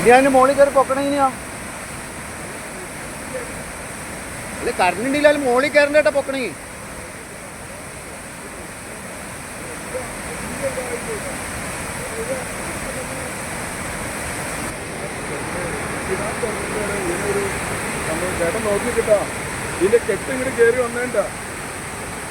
ഇനി അതിന് മോളിൽ കയറി പൊക്കണേ ഇനിയാ. അല്ല കറണ്ട് ഉണ്ടെങ്കിലും മോളിൽ കേട്ടോ പൊക്കണേ. ചേട്ടൻ നോക്കി ഇതിന്റെ കെട്ട് ഇങ്ങോട്ട് കയറി വന്നേണ്ട.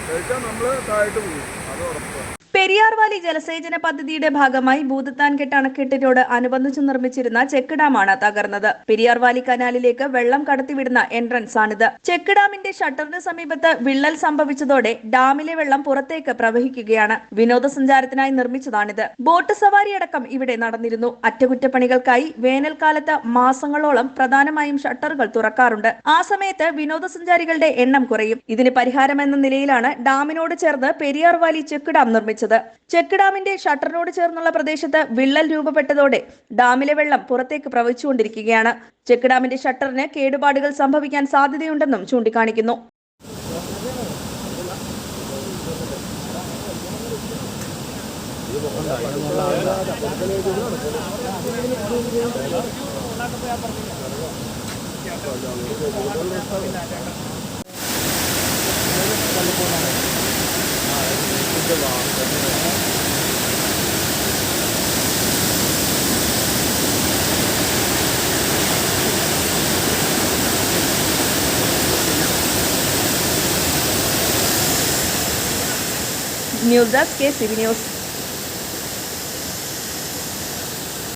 കഴിച്ചാൽ നമ്മൾ താഴോട്ട് പോകും അത് ഉറപ്പാണ് പെരിയാർ വാലി ജലസേചന പദ്ധതിയുടെ ഭാഗമായി ഭൂതത്താൻകെട്ട് അണക്കെട്ടിനോട് അനുബന്ധിച്ച് നിർമ്മിച്ചിരുന്ന ചെക്ക് ഡാമാണ് തകർന്നത്. പെരിയാർ വാലി കനാലിലേക്ക് വെള്ളം കടത്തിവിടുന്ന എൻട്രൻസ് ആണിത് ചെക്ക് ഡാമിന്റെ ഷട്ടറിന് സമീപത്ത് വിള്ളൽ സംഭവിച്ചതോടെ ഡാമിലെ വെള്ളം പുറത്തേക്ക് പ്രവഹിക്കുകയാണ്. വിനോദസഞ്ചാരത്തിനായി നിർമ്മിച്ചതാണിത്. ബോട്ട് സവാരി അടക്കം ഇവിടെ നടന്നിരുന്നു. അറ്റകുറ്റപ്പണികൾക്കായി വേനൽക്കാലത്ത് മാസങ്ങളോളം പ്രധാനമായും ഷട്ടറുകൾ തുറക്കാറുണ്ട്. ആ സമയത്ത് വിനോദസഞ്ചാരികളുടെ എണ്ണം കുറയും. ഇതിന് പരിഹാരമെന്ന നിലയിലാണ് ഡാമിനോട് ചേർന്ന് പെരിയാർ വാലി ചെക്ക് ഡാം നിർമ്മിച്ചത്. ചെക്ക് ഡാമിന്റെ ഷട്ടറിനോട് ചേർന്നുള്ള പ്രദേശത്ത് വിള്ളൽ രൂപപ്പെട്ടതോടെ ഡാമിലെ വെള്ളം പുറത്തേക്ക് പ്രവഹിച്ചുകൊണ്ടിരിക്കുകയാണ്. ചെക്ക് ഡാമിന്റെ ഷട്ടറിന് കേടുപാടുകൾ സംഭവിക്കാൻ സാധ്യതയുണ്ടെന്നും ചൂണ്ടിക്കാണിക്കുന്നു. belong. News'da tüketmeyiniz.